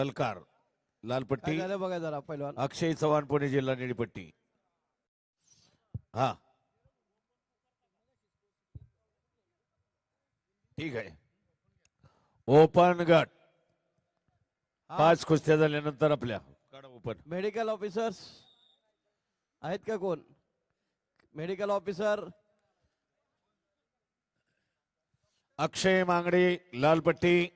बलकार लाल काय पट्टी झालं बघा जरा पहिलवान अक्षय चव्हाण पुणे जिल्हा निळी पट्टी. हा. ठीक आहे. ओपन गट. पाच कुस्त्या झाल्यानंतर आपल्या. ओपन. Medical officers. आहेत का कोण? Medical officer. अक्षय मांगडे लाल पट्टी.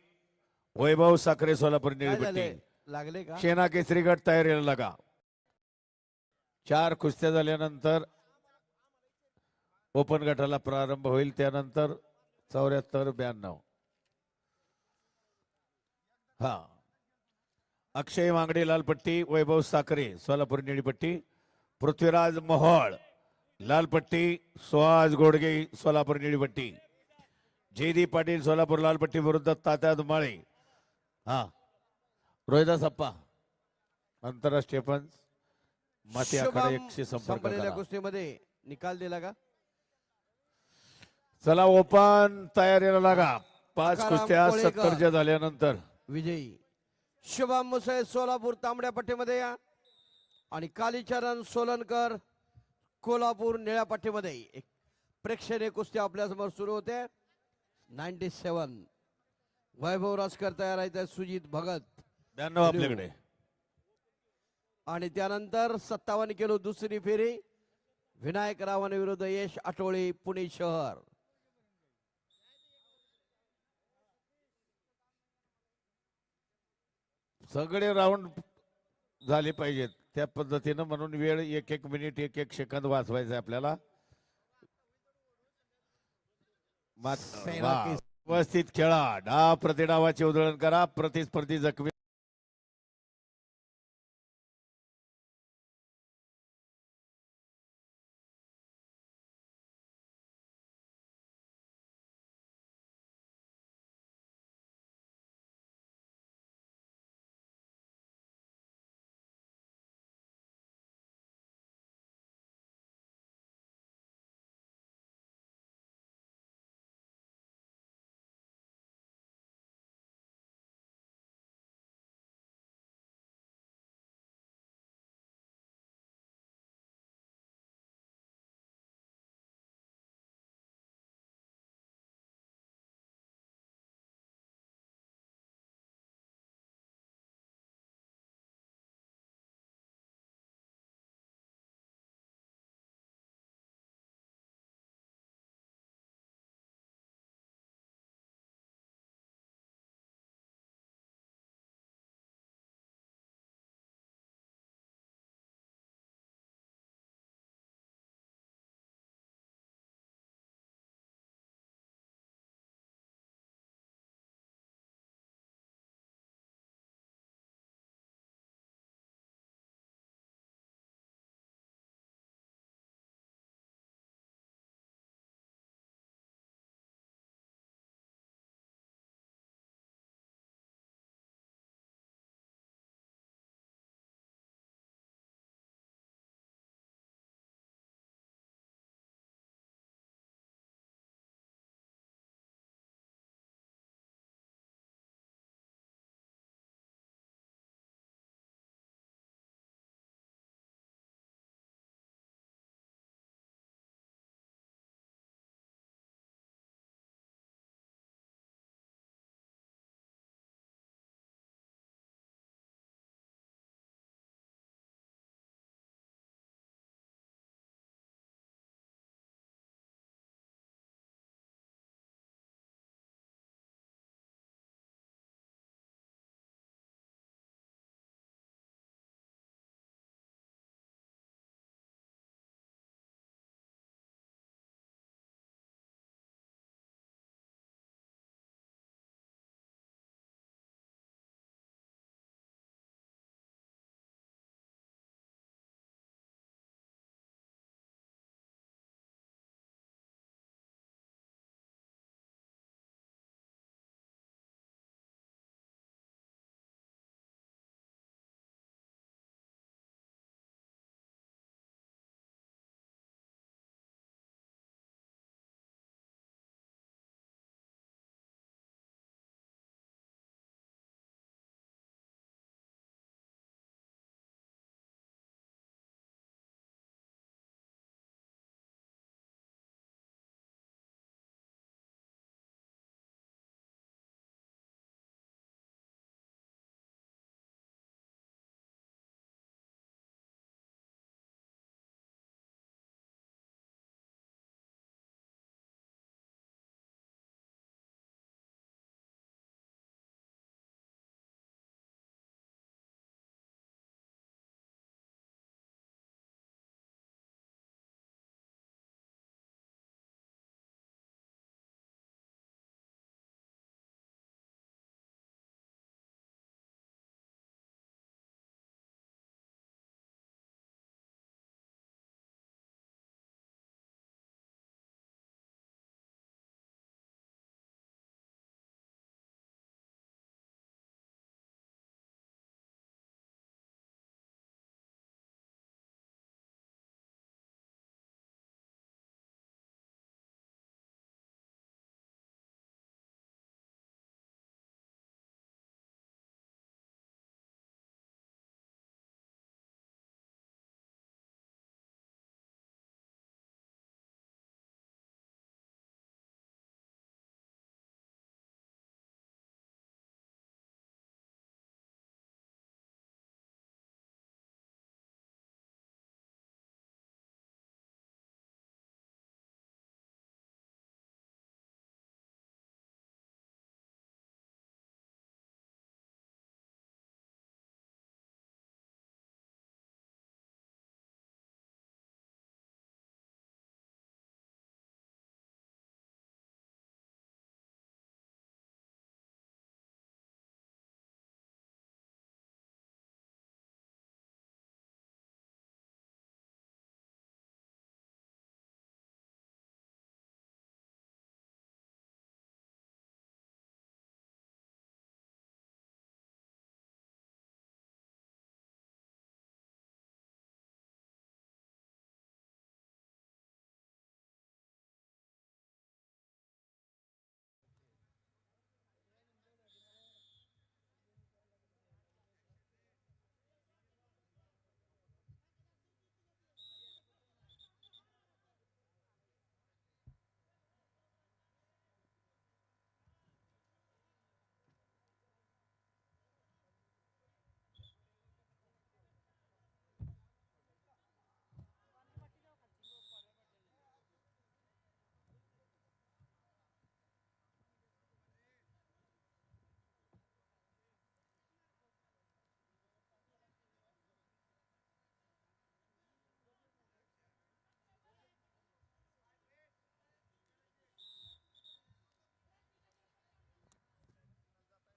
वैभव साखरे सोलापूर झाले लागले का? शेना केसरी गट तयारीला लागा. चार कुस्त्या झाल्यानंतर ओपन गटाला प्रारंभ होईल त्यानंतर चौऱ्याहत्तर ब्याण्णव. हा. अक्षय मांगडे लालपट्टी वैभव साखरे सोलापूर निळीपट्टी पृथ्वीराज मोहोळ लालपट्टी सुहास गोडगे सोलापूर निळीपट्टी. जयदीप पाटील सोलापूर लालपट्टी विरुद्ध तात्या दुमाळे. हा. रोहिदास अप्पा आंतरराष्ट्रीय पंच माती आखाडा एकशे संपर्क संपलेल्या करा. कुस्तीमध्ये निकाल दिला का? चला ओपन तयारीला लागा. पाच तुकाराम कुस्त्या कोळेकर. सत्तरच्या झाल्यानंतर. विजयी. शुभम मुसे सोलापूर तांबड्या पट्टीमध्ये या. आणि कालीचरण सोलनकर कोल्हापूर निळ्या पट्टीमध्ये एक प्रेक्षणीय कुस्ती आपल्यासमोर सुरू होते. नाईन्टी सेवन. वैभव राजकर तयार आहेत सुजित भगत. ब्याण्णव आपल्याकडे. आणि त्यानंतर सत्तावन्न किलो दुसरी फेरी. विनायक रावण विरुद्ध यश आठवळे पुणे शहर. सगळे राऊंड झाले पाहिजेत. त्या पद्धतीनं म्हणून वेळ एक एक मिनिट एक एक सेकंद वाचवायचा आपल्याला. व्यवस्थित खेळा. डाव प्रतिडावाचे उधळण करा. प्रतिस्पर्धी जखमी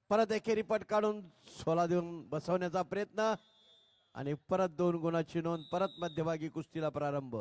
परत एकेरी पट काढून सोला देऊन बसवण्याचा प्रयत्न. आणि परत दोन गुणाची नोंद परत मध्यभागी कुस्तीला प्रारंभ.